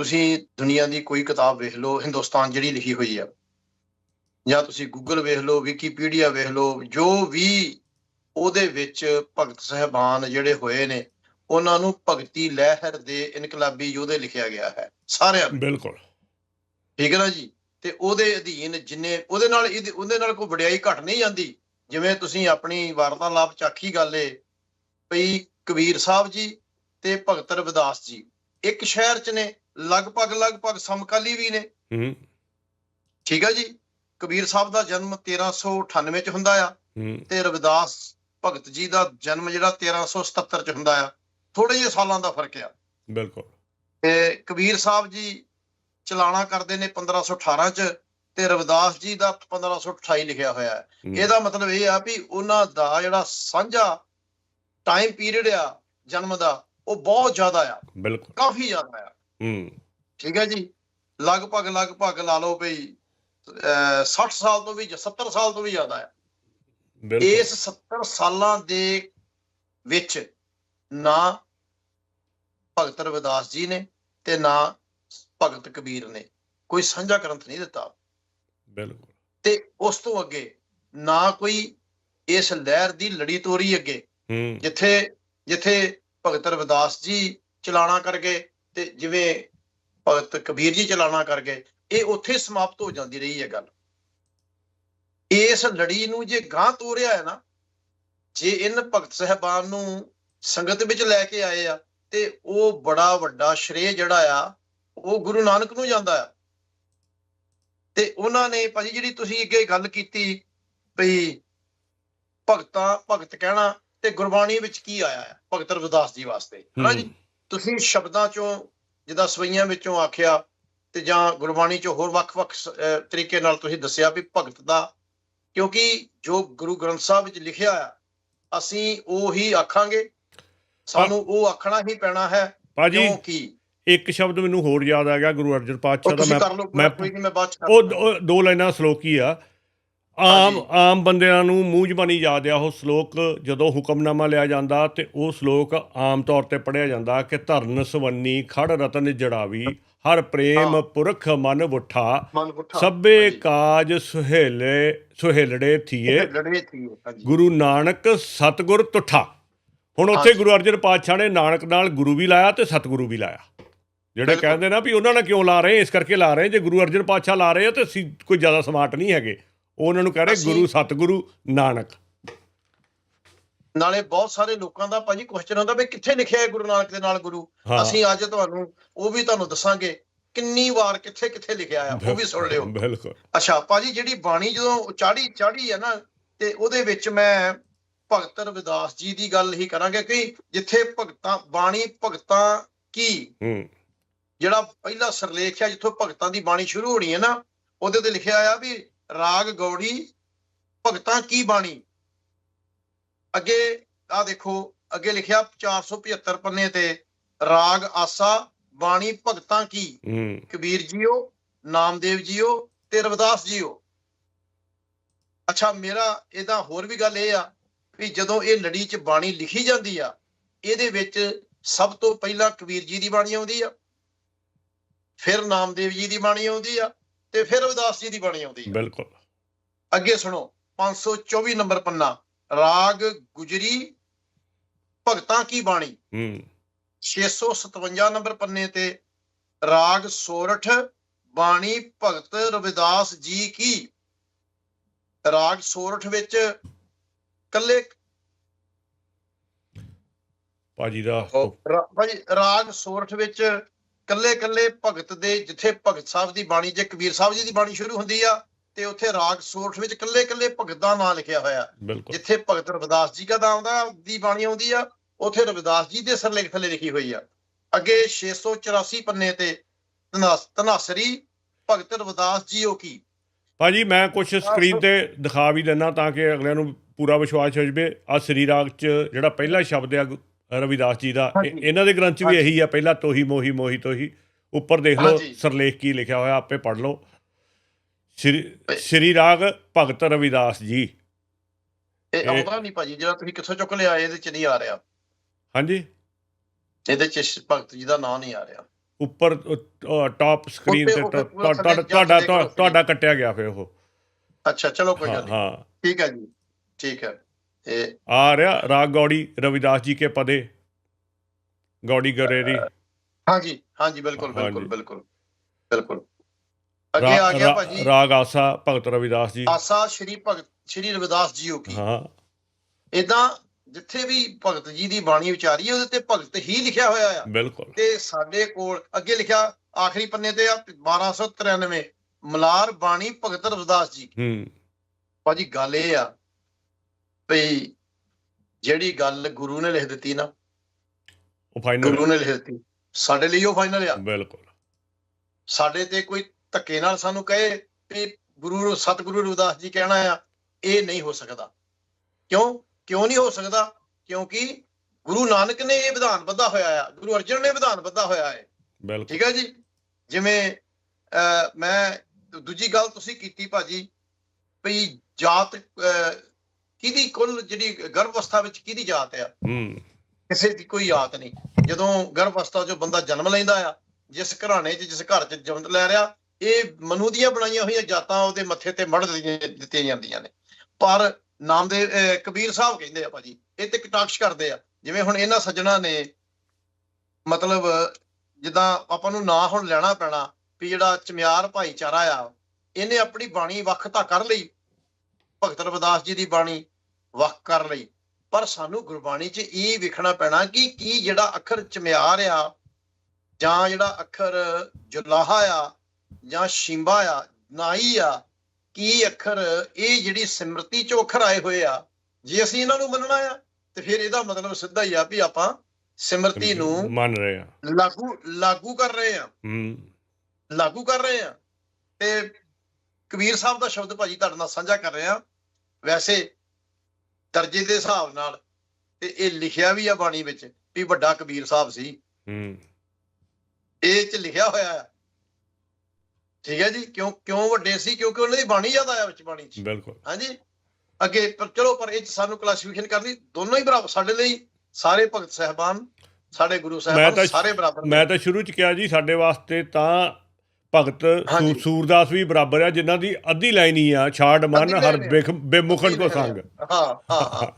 ਤੁਸੀਂ ਦੁਨੀਆ ਦੀ ਕੋਈ ਕਿਤਾਬ ਵੇਖ ਲਓ ਹਿੰਦੁਸਤਾਨ ਜਿਹੜੀ ਲਿਖੀ ਹੋਈ ਆ। ਜਾਂ ਤੁਸੀਂ ਗੂਗਲ ਵੇਖ ਲਓ ਵਿਕੀਪੀਡੀਆ ਵੇਖ ਲਓ ਜੋ ਵੀ ਉਹਦੇ ਵਿੱਚ ਭਗਤ ਸਹਿਬਾਨ ਜਿਹੜੇ ਹੋਏ ਨੇ ਉਹਨਾਂ ਨੂੰ ਭਗਤੀ ਲਹਿਰ ਦੇ ਇਨਕਲਾਬੀ ਯੋਧੇ ਲਿਖਿਆ ਗਿਆ ਹੈ ਸਾਰਿਆਂ ਬਿਲਕੁਲ। ਠੀਕ ਹੈ ਨਾ ਜੀ? ਤੇ ਉਹਦੇ ਅਧੀਨ ਜਿੰਨੇ ਉਹਦੇ ਨਾਲ ਉਹਦੇ ਨਾਲ ਕੋਈ ਵਡਿਆਈ ਘਟ ਨਹੀਂ ਜਾਂਦੀ। ਜਿਵੇਂ ਤੁਸੀਂ ਆਪਣੀ ਵਾਰਤਾਲਾਪ ਚ ਆਖੀ ਗੱਲ ਏ ਭਈ ਕਬੀਰ ਸਾਹਿਬ ਜੀ ਤੇ ਭਗਤ ਰਵਿਦਾਸ ਜੀ ਇੱਕ ਸ਼ਹਿਰ ਚ ਨੇ ਲਗਭਗ ਲਗਭਗ ਸਮਕਾਲੀ ਵੀ ਨੇ। ਹੂੰ। ਠੀਕ ਹੈ ਜੀ? ਕਬੀਰ ਸਾਹਿਬ ਦਾ ਜਨਮ 1398 ਚ ਹੁੰਦਾ ਆ ਤੇ ਰਵਿਦਾਸ ਭਗਤ ਜੀ ਦਾ ਜਨਮ ਜਿਹੜਾ 1377 ਚ ਹੁੰਦਾ ਆ। ਥੋੜੇ ਜਿਹੇ ਸਾਲਾਂ ਦਾ ਫ਼ਰਕ ਆ। ਬਿਲਕੁਲ। ਤੇ ਕਬੀਰ ਸਾਹਿਬ ਜੀ ਚਲਾਣਾ ਕਰਦੇ ਨੇ 1518 ਚ ਤੇ ਰਵਿਦਾਸ ਜੀ ਦਾ 1528 ਲਿਖਿਆ ਹੋਇਆ ਹੂੰ, ਇਹਦਾ ਮਤਲਬ ਇਹ ਆ ਵੀ ਉਹਨਾਂ ਦਾ ਜਿਹੜਾ ਸਾਂਝਾ ਟਾਈਮ ਪੀਰੀਅਡ ਆ ਜਨਮ ਦਾ ਉਹ ਬਹੁਤ ਜ਼ਿਆਦਾ ਆ। ਬਿਲਕੁਲ। ਕਾਫੀ ਜ਼ਿਆਦਾ ਆ। ਹੂੰ। ਠੀਕ ਹੈ ਜੀ। ਲਗਭਗ ਲਗਭਗ ਲਾ ਲਓ ਵੀ ਅਹ 60 ਸਾਲ ਤੋਂ ਵੀ ਜ- 70 ਸਾਲ ਤੋਂ ਵੀ ਜ਼ਿਆਦਾ ਬਿਲਕੁਲ। ਇਸ 70 ਸਾਲਾਂ ਦੇ ਵਿੱਚ ਨਾ ਭਗਤ ਰਵਿਦਾਸ ਜੀ ਨੇ ਤੇ ਨਾ ਭਗਤ ਕਬੀਰ ਨੇ। ਕੋਈ ਸਾਂਝਾ ਗ੍ਰੰਥ ਨਹੀਂ ਦਿੱਤਾ। ਬਿਲਕੁਲ। ਤੇ ਉਸ ਤੋਂ ਅੱਗੇ ਨਾ ਕੋਈ ਇਸ ਲਹਿਰ ਦੀ ਲੜੀ ਤੋਰੀ ਅੱਗੇ ਹੂੰ। ਜਿੱਥੇ ਜਿੱਥੇ ਭਗਤ ਰਵਿਦਾਸ ਜੀ ਚਲਾਣਾ ਕਰ ਗਏ ਤੇ ਜਿਵੇਂ ਭਗਤ ਕਬੀਰ ਜੀ ਚਲਾਣਾ ਕਰ ਗਏ ਇਹ ਉੱਥੇ ਸਮਾਪਤ ਹੋ ਜਾਂਦੀ ਰਹੀ ਹੈ ਗੱਲ। ਇਸ ਲੜੀ ਨੂੰ ਜੇ ਗਾਂ ਤੋਰਿਆ ਹੈ ਨਾ, ਜੇ ਇਨ ਭਗਤ ਸਹਿਬਾਨ ਨੂੰ ਸੰਗਤ ਵਿੱਚ ਲੈ ਕੇ ਆਏ ਆ, ਤੇ ਉਹ ਬੜਾ ਵੱਡਾ ਸ਼੍ਰੇ ਜਿਹੜਾ ਆ, ਉਹ ਗੁਰੂ ਨਾਨਕ ਨੂੰ ਜਾਂਦਾ ਆ। ਤੇ ਉਹਨਾਂ ਨੇ ਭਾਜੀ ਜਿਹੜੀ ਤੁਸੀਂ ਅੱਗੇ ਗੱਲ ਕੀਤੀ ਭਈ ਭਗਤਾਂ, ਭਗਤ ਕਹਿਣਾ ਤੇ ਗੁਰਬਾਣੀ ਵਿੱਚ ਕੀ ਆਇਆ ਹੈ ਭਗਤ ਰਵਿਦਾਸ ਜੀ ਵਾਸਤੇ। ਹਨਾ ਜੀ? ਤੁਸੀਂ ਸ਼ਬਦਾਂ ਚੋਂ ਜਿੱਦਾਂ ਸਵਈਆਂ ਵਿੱਚੋਂ ਆਖਿਆ ਤੇ ਜਾਂ ਗੁਰਬਾਣੀ ਚੋਂ ਹੋਰ ਵੱਖ-ਵੱਖ ਤਰੀਕੇ ਨਾਲ ਤੁਸੀਂ ਦੱਸਿਆ ਵੀ ਭਗਤ ਦਾ ਕਿਉਂਕਿ ਜੋ ਗੁਰੂ ਗ੍ਰੰਥ ਸਾਹਿਬ ਵਿੱਚ ਲਿਖਿਆ ਆ ਅਸੀਂ ਉਹ ਆਖਾਂਗੇ। ਸਾਨੂੰ ਉਹ ਆਖਣਾ ਹੀ ਪੈਣਾ ਹੈ ਕਿਉਂਕਿ ਇੱਕ ਸ਼ਬਦ ਮੈਨੂੰ ਹੋਰ ਯਾਦ ਆ ਗਿਆ ਗੁਰੂ ਅਰਜਨ ਪਾਤਸ਼ਾਹ ਦਾ ਮੈਂ ਮੈਂ ਉਹ ਦੋ ਲਾਈਨਾਂ ਸ਼ਲੋਕ ਆ। ਆਮ। ਆਮ ਬੰਦਿਆਂ ਨੂੰ ਮੂੰਹ ਜ਼ਬਾਨੀ ਯਾਦ ਆ ਉਹ ਸ਼ਲੋਕ ਜਦੋਂ ਹੁਕਮਨਾਮਾ ਲਿਆ ਜਾਂਦਾ ਤੇ ਉਹ ਸ਼ਲੋਕ ਆਮ ਤੌਰ ਤੇ ਪੜਿਆ ਜਾਂਦਾ ਕਿ ਧਰਨ ਸਵੰਨੀ ਖੜ ਰਤਨ ਜੜਾਵੀ ਹਰ ਪ੍ਰੇਮ। ਪੁਰਖ ਮਨ ਪੁੱਠਾ ਸਭੇ। ਕਾਜ ਸੁਹੇਲੇ ਸੁਹੇਲੜੇ ਥੀਏ ਗੁਰੂ ਨਾਨਕ ਸਤਗੁਰ ਤੁਠਾ ਹੁਣ ਉੱਥੇ। ਗੁਰੂ ਅਰਜਨ ਪਾਤਸ਼ਾਹ ਨੇ ਨਾਨਕ ਨਾਲ ਗੁਰੂ ਵੀ ਲਾਇਆ ਤੇ ਸਤਗੁਰੂ ਵੀ ਲਾਇਆ ਜਿਹੜੇ। ਕਹਿੰਦੇ ਨਾ ਵੀ ਉਹਨਾਂ ਨਾਲ ਕਿਉਂ ਲਾ ਰਹੇ ਇਸ ਕਰਕੇ ਲਾ ਰਹੇ ਜੇ ਗੁਰੂ ਅਰਜਨ ਪਾਤਸ਼ਾਹ ਲਾ ਰਹੇ ਤੇ ਅਸੀਂ ਕੋਈ ਜ਼ਿਆਦਾ ਸਮਾਰਟ ਨਹੀਂ ਹੈਗੇ ਉਹਨਾਂ ਨੂੰ ਕਹਿ ਰਹੇ ਅਸੀਂ- ਗੁਰੂ ਸਤਗੁਰੂ ਨਾਨਕ। ਨਾਲੇ ਬਹੁਤ ਸਾਰੇ ਲੋਕਾਂ ਦਾ ਭਾਜੀ ਕੁਐਸਚਨ ਹੁੰਦਾ ਵੀ ਕਿੱਥੇ ਲਿਖਿਆ ਹੈ ਗੁਰੂ ਨਾਨਕ ਦੇ ਨਾਲ ਗੁਰੂ? ਅਸੀਂ ਅੱਜ ਤੁਹਾਨੂੰ ਉਹ ਵੀ ਤੁਹਾਨੂੰ ਦੱਸਾਂਗੇ ਕਿੰਨੀ ਵਾਰ ਕਿੱਥੇ ਕਿੱਥੇ ਲਿਖਿਆ ਆ ਉਹ ਵੀ ਸੁਣ ਲਿਓ। ਬਿਲਕੁਲ ਅੱਛਾ ਭਾਜੀ ਜਿਹੜੀ ਬਾਣੀ ਜਦੋਂ ਚਾੜੀ ਚਾੜੀ ਹੈ ਨਾ ਤੇ ਉਹਦੇ ਵਿੱਚ ਮੈਂ ਭਗਤ ਰਵਿਦਾਸ ਜੀ ਦੀ ਗੱਲ ਹੀ ਕਰਾਂਗਾ ਕਿ ਜਿੱਥੇ ਭਗਤਾਂ ਬਾਣੀ ਭਗਤਾਂ ਕੀ? ਹੂੰ। ਜਿਹੜਾ ਪਹਿਲਾ ਸਰਲੇਖ ਹੈ ਜਿੱਥੋਂ ਭਗਤਾਂ ਦੀ ਬਾਣੀ ਸ਼ੁਰੂ ਹੋਣੀ ਹੈ ਨਾ ਉਹਦੇ ਤੇ ਲਿਖਿਆ ਆ ਵੀ ਰਾਗ ਗੌੜੀ ਭਗਤਾਂ ਕੀ ਬਾਣੀ? ਅੱਗੇ ਆ ਦੇਖੋ ਅੱਗੇ ਲਿਖਿਆ 475 ਪੰਨੇ ਤੇ ਰਾਗ ਆਸਾ ਬਾਣੀ ਭਗਤਾਂ ਕੀ? ਕਬੀਰ ਜੀਓ ਨਾਮਦੇਵ ਜੀਓ ਤੇ ਰਵਿਦਾਸ ਜੀਓ। ਅੱਛਾ ਮੇਰਾ ਇਹਦਾ ਹੋਰ ਵੀ ਗੱਲ ਇਹ ਆ ਵੀ ਜਦੋਂ ਇਹ ਲੜੀ ਚ ਬਾਣੀ ਲਿਖੀ ਜਾਂਦੀ ਆ ਇਹਦੇ ਵਿੱਚ ਸਭ ਤੋਂ ਪਹਿਲਾਂ ਕਬੀਰ ਜੀ ਦੀ ਬਾਣੀ ਆਉਂਦੀ ਆ ਫਿਰ ਨਾਮਦੇਵ ਜੀ ਦੀ ਬਾਣੀ ਆਉਂਦੀ ਆ ਤੇ ਫਿਰ ਰਵਿਦਾਸ ਜੀ ਦੀ ਬਾਣੀ ਆਉਂਦੀ ਆ। ਬਿਲਕੁਲ। ਅੱਗੇ ਸੁਣੋ 524 ਨੰਬਰ ਪੰਨਾ ਰਾਗ ਗੁਜਰੀ ਭਗਤਾਂ ਕੀ ਬਾਣੀ? ਹੂੰ। 657 ਨੰਬਰ ਪੰਨੇ ਤੇ ਰਾਗ ਸੋਰਠ ਬਾਣੀ ਭਗਤ ਰਵਿਦਾਸ ਜੀ ਕੀ? ਰਾਗ ਸੋਰਠ ਵਿੱਚ ਕੱਲੇ ਭਾਜੀ ਦਾ ਭਾਜੀ ਰਾਗ ਸੋਰਠ ਵਿੱਚ ਕੱਲੇ ਕੱਲੇ ਭਗਤ ਦੇ ਜਿੱਥੇ ਭਗਤ ਸਾਹਿਬ ਦੀ ਬਾਣੀ ਜੇ ਕਬੀਰ ਸਾਹਿਬ ਜੀ ਦੀ ਬਾਣੀ ਸ਼ੁਰੂ ਹੁੰਦੀ ਆ ਤੇ ਉੱਥੇ ਰਾਗ ਸੋਰਠ ਵਿੱਚ ਕੱਲੇ ਕੱਲੇ ਭਗਤ ਦਾ ਨਾਮ ਲਿਖਿਆ ਹੋਇਆ। ਜਿੱਥੇ ਭਗਤ ਰਵਿਦਾਸ ਜੀ ਦਾ ਨਾਮ ਆਉਂਦਾ ਦੀ ਬਾਣੀ ਆਉਂਦੀ ਆ ਉੱਥੇ ਰਵਿਦਾਸ ਜੀ ਦੇ ਸਰਲੇਖ ਥੱਲੇ ਲਿਖੀ ਹੋਈ ਆ। ਅੱਗੇ 684 ਪੰਨੇ ਤੇ ਤਨਾਸ- ਤਨਾਸਰੀ ਭਗਤ ਰਵਿਦਾਸ ਜੀਓ ਕੀ? ਭਾਜੀ ਮੈਂ ਕੁਝ ਸਕਰੀਨ ਤੇ ਦਿਖਾ ਵੀ ਦਿੰਨਾ ਤਾਂ ਕਿ ਅਗਲਿਆਂ ਨੂੰ ਪੂਰਾ ਵਿਸ਼ਵਾਸ ਹੋ ਜਵੇ। ਆ ਸ੍ਰੀ ਰਾਗ ਚ ਜਿਹੜਾ ਪਹਿਲਾ ਸ਼ਬਦ ਆ ਰਵਿਦਾਸ ਜੀ ਦਾ। ਇਹਨਾਂ ਦੇ ਗ੍ਰੰਥ ਵੀ। ਇਹੀ ਆ ਪਹਿਲਾ ਤੋਹੀ ਮੋਹੀ ਮੋਹੀ ਤੋਹੀ। ਉੱਪਰ ਦੇਖ ਲਓ। ਸਰਲੇਖ ਕੀ ਲਿਖਿਆ ਹੋਇਆ ਆਪੇ ਪੜ੍ਹ ਲਓ। ਸ੍ਰੀ ਸ੍ਰੀ ਰਾਗ ਭਗਤ ਰਵਿਦਾਸ ਜੀ। ਇਹ ਆਉਂਦਾ ਨਹੀਂ ਭਾਜੀ ਜਿਹੜਾ ਤੁਸੀਂ ਕਿੱਥੋਂ ਚੁੱਕ ਲਿਆ ਇਹਦੇ ਚ ਨਹੀਂ ਆ ਰਿਹਾ। ਹਾਂਜੀ। ਇਹਦੇ ਚ ਭਗਤ ਜੀ ਦਾ ਨਾਮ ਨਹੀਂ ਆ ਰਿਹਾ। ਉੱਪਰ ਟਾਪ ਸਕਰੀਨ ਤੇ ਤੁਹਾਡਾ ਤੁਹਾਡਾ ਕੱਟਿਆ ਗਿਆ ਫਿਰ ਉਹ। ਅੱਛਾ ਚਲੋ ਕੋਈ ਗੱਲ ਨਹੀਂ ਹਾਂ। ਠੀਕ ਹੈ ਜੀ। ਠੀਕ ਹੈ। ਆ ਰਿਹਾ ਰਾਗ ਗੌੜੀ ਰਵਿਦਾਸ ਜੀ ਕੇ ਪਦੇ। ਗੌੜੀ ਗਰੇਰੀ। ਹਾਂਜੀ ਹਾਂਜੀ ਬਿਲਕੁਲ ਬਿਲਕੁਲ। ਬਿਲਕੁਲ ਬਿਲਕੁਲ। ਅੱਗੇ ਆ ਗਿਆ ਭਾਜੀ। ਰਾਗ ਆਸਾ ਭਗਤ ਰਵਿਦਾਸ ਜੀ। ਆਸਾ ਸ਼੍ਰੀ ਭਗਤ ਸ਼੍ਰੀ ਰਵਿਦਾਸ ਜੀਓ ਕੀ। ਹਾਂ। ਇਦਾਂ ਜਿੱਥੇ ਵੀ ਭਗਤ ਜੀ ਦੀ ਬਾਣੀ ਵਿਚਾਰੀ ਹੈ ਉਹਦੇ ਤੇ ਭਗਤ ਹੀ ਲਿਖਿਆ ਹੋਇਆ ਆ। ਬਿਲਕੁਲ। ਤੇ ਸਾਡੇ ਕੋਲ ਅੱਗੇ ਲਿਖਿਆ ਆਖਰੀ ਪੰਨੇ ਤੇ ਆ 1293 ਮਲਾਰ ਬਾਣੀ ਭਗਤ ਰਵਿਦਾਸ ਜੀ। ਹੂੰ। ਭਾਜੀ ਗੱਲ ਇਹ ਆ ਭਈ ਜਿਹੜੀ ਗੱਲ ਗੁਰੂ ਨੇ ਲਿਖ ਦਿੱਤੀ ਨਾ ਉਹ ਫਾਈਨਲ ਗੁਰੂ ਨੇ ਲਿਖ ਦਿੱਤੀ। ਸਾਡੇ ਲਈ ਉਹ ਫਾਈਨਲ ਆ। ਬਿਲਕੁਲ। ਸਾਡੇ ਤੇ ਕੋਈ ਧੱਕੇ ਨਾਲ ਸਾਨੂੰ ਕਹੇ ਵੀ ਗੁਰੂ ਸਤਿਗੁਰੂ ਰਵਿਦਾਸ ਜੀ ਕਹਿਣਾ ਆ ਇਹ ਨਹੀਂ ਹੋ ਸਕਦਾ। ਕਿਉਂ? ਕਿਉਂ ਨਹੀਂ ਹੋ ਸਕਦਾ? ਕਿਉਂਕਿ ਗੁਰੂ ਨਾਨਕ ਨੇ ਇਹ ਵਿਧਾਨ ਬੱਧਾ ਹੋਇਆ ਆ। ਗੁਰੂ ਅਰਜਨ ਨੇ ਵਿਧਾਨ ਬੱਧਾ ਹੋਇਆ ਹੈ ਬਿਲਕੁਲ। ਠੀਕ ਹੈ ਜੀ? ਜਿਵੇਂ ਮੈਂ ਦੂਜੀ ਗੱਲ ਤੁਸੀਂ ਕੀਤੀ ਭਾਜੀ ਵੀ ਜਾਤ ਕਿਹਦੀ ਕੁੱਲ ਜਿਹੜੀ ਗਰਭ ਅਵਸਥਾ ਵਿੱਚ ਕਿਹਦੀ ਜਾਤ ਆ? ਹੂੰ। ਕਿਸੇ ਦੀ ਕੋਈ ਜਾਤ ਨਹੀਂ। ਜਦੋਂ ਗਰਭ ਅਵਸਥਾ 'ਚੋਂ ਬੰਦਾ ਜਨਮ ਲੈਂਦਾ ਆ ਜਿਸ ਘਰਾਣੇ 'ਚ ਜਿਸ ਘਰ 'ਚ ਜਨਮ ਲੈ ਰਿਹਾ ਇਹ ਮਨੂ ਦੀਆਂ ਬਣਾਈਆਂ ਹੋਈਆਂ ਜਾਤਾਂ ਉਹਦੇ ਮੱਥੇ ਤੇ ਮੜ ਦਿੱਤੀਆਂ ਜਾਂਦੀਆਂ ਨੇ। ਪਰ ਨਾਮਦੇਵ ਅਹ, ਕਬੀਰ ਸਾਹਿਬ ਕਹਿੰਦੇ ਆ ਭਾਜੀ ਇਹ ਤੇ ਕਟਾਕਸ਼ ਕਰਦੇ ਆ। ਜਿਵੇਂ ਹੁਣ ਇਹਨਾਂ ਸੱਜਣਾ ਨੇ ਮਤਲਬ ਜਿੱਦਾਂ ਆਪਾਂ ਨੂੰ ਨਾਂ ਹੁਣ ਲੈਣਾ ਪੈਣਾ ਵੀ ਜਿਹੜਾ ਚਮਿਆਰ ਭਾਈਚਾਰਾ ਆ ਇਹਨੇ ਆਪਣੀ ਬਾਣੀ ਵੱਖ ਤਾਂ ਕਰ ਲਈ ਭਗਤ ਰਵਿਦਾਸ ਜੀ ਦੀ ਬਾਣੀ ਵੱਖ ਕਰ ਲਈ। ਪਰ ਸਾਨੂੰ ਗੁਰਬਾਣੀ 'ਚ ਇਹ ਵੇਖਣਾ ਪੈਣਾ ਕਿ ਕੀ ਜਿਹੜਾ ਅੱਖਰ ਚਮਿਆਰ ਆ ਜਾਂ ਜਿਹੜਾ ਅੱਖਰ ਜੁਲਾਹਾ ਆ ਜਾਂ ਸ਼ਿੰਬਾ ਆ ਨਾਈ ਆ ਕੀ ਅੱਖਰ ਇਹ ਜਿਹੜੀ ਸਿਮਰਤੀ 'ਚੋਂ ਅੱਖਰ ਆਏ ਹੋਏ ਆ ਜੇ ਅਸੀਂ ਇਹਨਾਂ ਨੂੰ ਮੰਨਣਾ ਆ ਤੇ ਫਿਰ ਇਹਦਾ ਮਤਲਬ ਸਿੱਧਾ ਹੀ ਆ ਵੀ ਆਪਾਂ ਸਿਮਰਤੀ ਨੂੰ ਮੰਨ ਰਹੇ ਆ। ਲਾਗੂ ਲਾਗੂ ਕਰ ਰਹੇ ਆ। ਹੂੰ। ਲਾਗੂ ਕਰ ਰਹੇ ਆ। ਤੇ ਕਬੀਰ ਸਾਹਿਬ ਦਾ ਸ਼ਬਦ ਭਾਜੀ ਤੁਹਾਡੇ ਨਾਲ ਸਾਂਝਾ ਕਰ ਰਹੇ ਆ। ਵੈਸੇ ਦਰਜੇ ਦੇ ਹਿਸਾਬ ਨਾਲ ਤੇ ਇਹ ਲਿਖਿਆ ਵੀ ਆ ਬਾਣੀ ਵਿੱਚ ਵੀ ਵੱਡਾ ਕਬੀਰ ਸਾਹਿਬ ਸੀ। ਹੂੰ। ਇਹ ਚ ਲਿਖਿਆ ਹੋਇਆ ਆ ਠੀਕ ਹੈ ਜੀ ਕਿਉਂ ਕਿਉਂ ਵੱਡੇ ਸੀ? ਕਿਉਂਕਿ ਉਹਨਾਂ ਦੀ ਬਾਣੀ ਜ਼ਿਆਦਾ ਆ ਵਿੱਚ ਬਾਣੀ ਚ। ਬਿਲਕੁਲ। ਹਾਂਜੀ? ਅੱਗੇ ਪਰ ਚਲੋ ਪਰ ਇਹ 'ਚ ਸਾਨੂੰ ਕਲਾਸੀਫਿਕੇਸ਼ਨ ਕਰਨੀ ਦੋਨੋਂ ਹੀ ਬਰਾਬਰ ਸਾਡੇ ਲਈ ਸਾਰੇ ਭਗਤ ਸਹਿਬਾਨ ਸਾਡੇ ਗੁਰੂ ਸਾਹਿਬਾਨ ਸਾਰੇ ਬਰਾਬਰ। ਮੈਂ ਤਾਂ ਸ਼ੁਰੂ ਚ ਕਿਹਾ ਜੀ ਸਾਡੇ ਵਾਸਤੇ ਤਾਂ ਭਗਤ ਸੂਰਦਾਸ ਵੀ ਬਰਾਬਰ ਆ ਜਿਨ੍ਹਾਂ ਦੀ ਅੱਧੀ ਲਾਈਨ ਹੀ ਆ ਛਾੜ ਮਨ ਹਰ। ਬੇਖ- ਬੇਮੁਖਨ ਕੋ ਸੰਗ। ਹਾਂ ਹਾਂ।